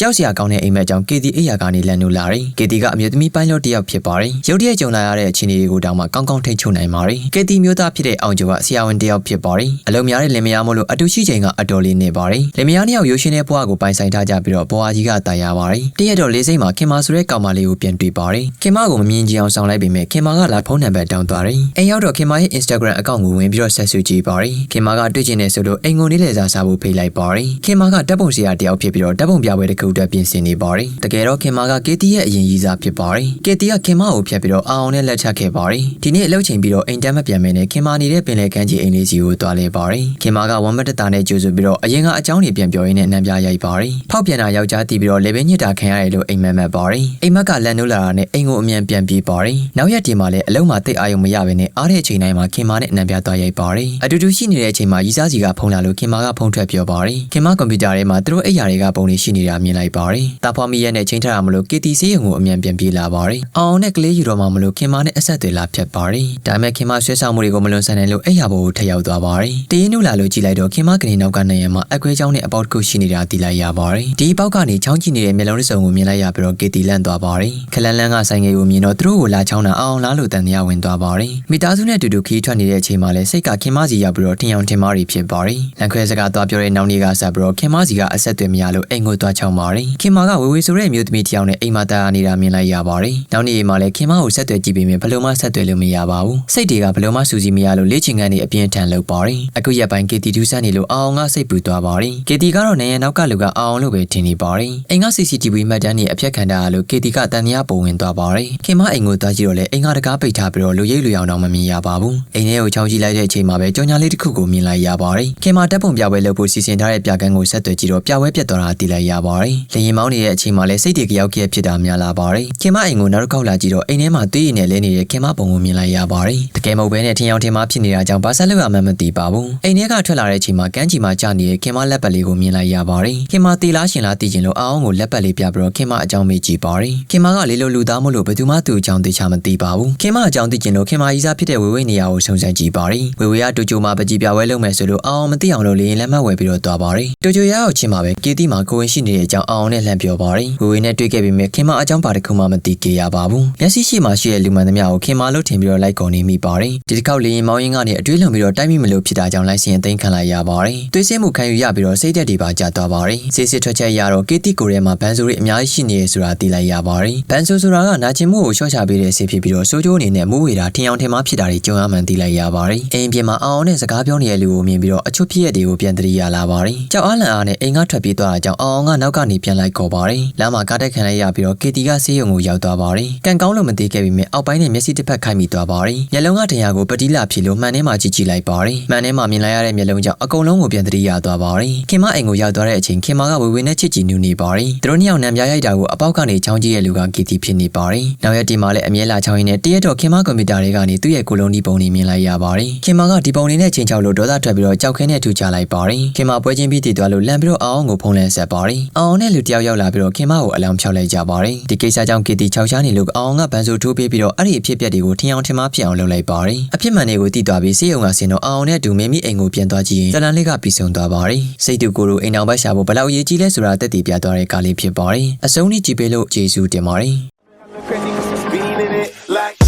ကြောက်စရာကောင်းတဲ့အိမ်မက်ကြောင့်ကေတီအိယာကနေလန်နူလာတယ်။ကေတီကအမျိုးသမီးပိုင်းလို့တစ်ယောက်ဖြစ်ပါတယ်။ရုတ်တရက်ကြုံလာရတဲ့အခြေအနေတွေကိုတောင်မှကောင်းကောင်းထိန်းချုပ်နိုင်ပါတယ်။ကေတီမျိုးသားဖြစ်တဲ့အောင်ကျော်ကဆရာဝန်တစ်ယောက်ဖြစ်ပါတယ်။အလုံးများတဲ့လင်မယားမို့လို့အတူရှိချိန်ကအတော်လေးနေပါတယ်။လင်မယားနှစ်ယောက်ရိုးရှင်းတဲ့ဘဝကိုပိုင်ဆိုင်ထားကြပြီးတော့ဘွားကြီးကတာယာပါတယ်။တရက်တော့လေးစိမ့်မှာခင်မာဆိုတဲ့ကောင်မလေးကိုပြန်တွေ့ပါတယ်။ခင်မကိုမမြင်ကြအောင်ဆောင်လိုက်ပေမဲ့ခင်မကလာဖုန်းနံပါတ်တောင်းသွားတယ်။အိမ်ရောက်တော့ခင်မရဲ့ Instagram အကောင့်ကိုဝင်ပြီးတော့ဆက်စုကြည့်ပါတယ်။ခင်မကတွေ့ကျင်နေဆိုလို့အိမ်ကိုနေလေစာစားဖို့ဖိတ်လိုက်ပါတယ်။ခင်မကတပ်ပုံစရာတစ်ယောက်ဖြစ်ပြီးတော့တပ်ပုံပြပွဲတစ်ခုအတွက်ပြင်ဆင်နေပါတယ်။တကယ်တော့ခင်မကကေတီရဲ့အရင်ရီစားဖြစ်ပါတယ်။ကေတီကခင်မကိုဖျက်ပြီးတော့အာအောင်နဲ့လက်ချက်ခဲ့ပါတယ်။ဒီနေ့အလုပ်ချိန်ပြီးတော့အိမ်တမ်းမပြန်မနဲ့ခင်မနေတဲ့ပင်လယ်ကမ်းခြေအိမ်လေးစီကိုတွားလဲပါတယ်။ခင်မကဝမ်းမတတာနဲ့ကြိုဆိုပြီးတော့အရင်ကအကြောင်းတွေပြန်ပြောရင်းနဲ့နံပြရိုက်ပါတယ်။ဖောက်ပြန်တာယောက်ျားတီးပြီးတော့လေဘင်းညစ်တာခံရတယ်လို့အိမ်မက်မက်ပါတယ်။အိမ်မက်ကလန်နိုးလာတာနဲ့အိမ်ကိုအမြန်ပြန်ပြေးပါတယ်။နောက်ရက်ဒီမှာလည်းအလုံးမှာတိတ်အာရုံမရဘဲနဲ့အားတဲ့အချိန်တိုင်းမှာခင်မနဲ့နံပြသွားရိုက်ပါတယ်။အတူတူရှိနေတဲ့အချိန်မှာရီစားစီကဖုန်းလာလို့ခင်မကဖုန်းထွက်ပြောပါတယ်။ခင်မကွန်ပျူတာထဲမှာသူတို့အိပ်ယာတွေကပုံတွေရှိနေတာမြင်လိုက်ပါတယ်။တာဖွာမီရဲ့နဲ့ချိန်ထတာမလို့ KT ဆေးရုံကိုအမြန်ပြန်ပြေးလာပါတယ်။အောင်နဲ့ကလေးယူတော့မှမလို့ခင်မနဲ့အဆက်တွေလာဖြတ်ပါတယ်။ဒါပေမဲ့ခင်မဆွဲဆောင်မှုတွေကိုမလွန်ဆန်နိုင်လို့အိပ်ယာပေါ်ကိုထပ်ရောက်သွားပါတယ်။တရင်နုလာလို့ကြည့်လိုက်တော့ခင်မကနေနောက်ကနေရမှာအကွဲချောင်းနဲ့အပေါက်တစ်ခုရှိနေတာသိလိုက်ရပါတယ်။ဒီအပေါက်ကနေချောင်းကြည့်နေတဲ့မျက်လုံးတစ်စုံကိုမြင်လိုက်ရပြီးတော့ KT လန့်သွားပါတယ်။ခလန်းလန်းကဆိုင်ငယ်ကိုမြင်တော့သူတို့ကိုလာချောင်းတာအောင်လားလို့တန်တရားဝင်သွားပါတယ်။မိသားစုနဲ့အတူတူခီးထွက်နေတဲ့အချိန်မှာလည်းစိတ်ကခင်မစီရောက်ပြီးတော့ထင်အောင်ထင်မှားတွေဖြစ်ပါတယ်။လန်ခွဲစကားသွားပြောတဲ့နောက်နေ့ကဆက်ပြီးတော့ခင်မစီကအဆက်အသွယ်မရလို့အိမ်ကိုသွားချောင်းပါတယ်။ခင်မကဝေဝေဆိုတဲ့အမျိုးသမီးတစ်ယောက်နဲ့အိမ်မှာတာနေတာမြင်လိုက်ရပါတယ်။နောက်နေ့မှာလည်းခင်မကိုဆက်သွယ်ကြည့်ပြီးမြင်ဘယ်လိုမှဆက်သွယ်လို့မရပါဘူး။စိတ်တွေကဘယ်လိုမှစူးစီးမရလို့လေ့ချင်ခန်းတွေအပြင်းထန်လုပ်ပါတယ်။အခုရက်ပိုင်း KT ဒူးဆန်နေလို့အောင်ကစိတ်ပူသွားပါတယ်။ KT ကတော့နေရနောက်ကလူကအောင်လို့ပဲထင်နေပါတယ်။အိမ်က CCTV မှတ်တမ်းတွေအပြက်ခံတာလို့ KT ကတန်တရားပုံဝင်သွားပါတယ်။ခင်မအိမ်ကိုသွားကြည့်တော့လေအိမ်ကတကားပိတ်ထားပြီးတော့လူရိပ်လူရောင်တော့မမြင်ရပါဘူး။အိမ်ထဲကိုချောင်းကြည့်လိုက်တဲ့အချိန်မှာပဲကြောင်ညာလေးတစ်ခုကိုမြင်လိုက်ရပါတယ်။ခင်မတက်ပုံပြပွဲလုပ်ဖို့စီစဉ်ထားတဲ့ပြကန်းကိုဆက်သွယ်ကြည့်တော့ပြပွဲပြတ်သွားတာသိလိုက်ရပါတယ်။လေရင်မောင်းနေတဲ့အချိန်မှာလည်းစိတ်တွေကြောက်ကြက်ဖြစ်တာများလာပါတယ်။ခင်မအိမ်ကိုနောက်တစ်ခေါက်လာကြည့်တော့အိမ်ထဲမှာသွေးရည်နဲ့လဲနေတဲ့ခင်မပုံကိုမြင်လိုက်ရပါတယ်။တကယ်မဟုတ်ဘဲနဲ့ထင်အောင်ထင်မှားဖြစ်နေတာကြောင့်ဘာဆက်လို့ရမှန်းမသိပါဘူး။အိမ်ထဲကထွက်လာတဲ့အချိန်မှာကမ်းခြေမှာကြာနေတဲ့ခင်မလက်ပတ်လေးကိုမြင်လိုက်ရပါတယ်။ခင်မတီလားရှင်လားသိချင်လို့အောင်ကိုလက်ပတ်လေးပြပြီးတော့ခင်မအကြောင်းမေးကြည့်ပါတယ်။ခင်မကလေးလိုလူသားမို့လို့ဘယ်သူမှသူ့အကြောင်းသိချာမသိပါဘူး။ခင်မအကြောင်းသိချင်လို့ခင်မကြီးစားဖြစ်တဲ့ဝေဝေနေရာကိုစုံစမ်းကြည့်ပါတယ်။ဝေဝေကတူချိုမှာပကြီးပြပွဲလုပ်မယ်ဆိုလို့အောင်မသိအောင်လို့လေရင်လက်မှတ်ဝယ်ပြီးတော့သွားပါတယ်။တူချိုရအောင်ချင်းမှာပဲကေတီမှာကိုဝင်ရှိနေတဲ့အကြောင်းအောင်နဲ့လှမ်းပြောပါတယ်။ဝေဝေနဲ့တွေ့ခဲ့ပြီးမြဲခင်မအကြောင်းပါတစ်ခုမှမသိကြရပါဘူး။မျက်စိရှိမှရှိတဲ့လူမှန်သမျှကိုခင်မလို့ထင်ပြီးတော့လိုက်ကုန်နေမိပါတယ်။ဒီတစ်ခေါက်လေရင်မောင်းရင်ကနေအတွေးလုံပြီးတော့တိုက်မိမလို့ဖြစ်တာကြောင့်လိုက်စင်သိမ်းခံလိုက်ရပါတယ်။တွေးစင်းမှုခံယူရပြီးတော့စိတ်သက်တွေပါကျသွားပါတယ်။စစ်စစ်ထွက်ချက်ရတော့ကေတီကိုရဲမှာဘန်ဆိုရီအများကြီးရှိနေရဆိုတာသိလိုက်ရပါတယ်။ဘန်ဆိုဆိုတာကနာကျင်မှုကိုရှော့ချပေးတဲ့ဆေးဖြစ်ပြီးတော့စိုးကျိုးအနေနဲ့မူးဝေတာထင်အောင်ထင်မှားဖြစ်တာတွေကြုံရမှန်သိလိုက်ရပါတယ်။အိမ်ပြင်မှာအောင်အောင်နဲ့စကားပြောနေတဲ့လူကိုမြင်ပြီးတော့အချွတ်ဖြစ်ရတွေကိုပြန်သတိရလာပါတယ်။ကြောက်အားလန့်အားနဲ့အိမ်ကထွက်ပြေးသွားတာကြောင့်အောင်အောင်ကနောက်ကနေပြန်လိုက်ခေါ်ပါတယ်။လမ်းမှာကားတက်ခံလိုက်ရပြီးတော့ကေတီကဆေးရုံကိုရောက်သွားပါတယ်။ကန်ကောင်းလို့မသိခဲ့ပေမဲ့အောက်ပိုင်းနဲ့မျက်စိတစ်ဖက်ခိုက်မိသွားပါတယ်။မျက်လုံးကတရားကိုပတိလာဖြစ်လို့မှန်ထဲမှာကြည့်ကြည့်လိုက်ပါတယ်။မှန်ထဲမှာမြင်လိုက်ရတဲ့မျက်လုံးကြောင့်အကုန်လုံးကိုပြန်သတိရသွားပါတယ်။ခင်မအိမ်ကိုရောက်သွားတဲ့အချိန်ခင်မကဝေဝေနဲ့ချစ်ကြည်နူးနေပါတယ်။သူတို့နှစ်ယောက်နံပြားရိုက်တာကိုအပေါက်ကနေချောင်းကြည့်ရဲ့လူကကေတီဖြစ်နေပါတယ်။နောက်ရက်ဒီမှာလည်းအမြဲလာချောင်းရင်းနဲ့တရက်တော့ခင်မကွန်ပျူတာတွေကနေသူ့ရဲ့ကိုလုံးဒီပုံတွေမြင်လိုက်ရပါတယ်။ခင်မကဒီပုံတွေနဲ့ချင်းချောက်လို့ဒေါသထွက်ပြီးတော့ကြောက်ခဲနဲ့ထူချလိုက်ပါတယ်။ခင်မပွဲချင်းပြီးတည်သွားလို့လန့်ပြီးတော့အောင်အောင်ကိုဖုံးလန်းဆက်ပါတယ်။အောင်အောင်နဲ့လူတယောက်ရောက်လာပြီးတော့ခင်မကိုအလောင်းဖြောက်လိုက်ကြပါတယ်။ဒီကိစ္စကြောင့်ကေတီချောက်ချားနေလို့အောင်အောင်ကဗန်ဆိုထိုးပေးပြီးတော့အဲ့ဒီအဖြစ်အပျက်တွေကိုထင်အောင်ထင်မှားဖြစ်အောင်လုပ်လိုက်ပါတယ်။အဖြစ်မှန်တွေကိုတည်သွားပြီးစေယုံကဆင်တော့အောင်အောင်နဲ့အတူမင်းမိအိမ်ကိုပြန်သွားကြည့်ရင်ဇလန်လေးကပြီးဆုံးသွားပါတယ်။စိတ်တူကိုယ်တို့အိမ်အောင်ဘက်ရှာဖို့ဘလောက်အရေးကြီးလဲဆိုတာတက်တည်ပြသွားတဲ့ကားလေးဖြစ်ပါတယ်။အဆုံးထိကြည့်ပေးလို့ကျေးဇူးတင်ပါတယ်။ Feeling it like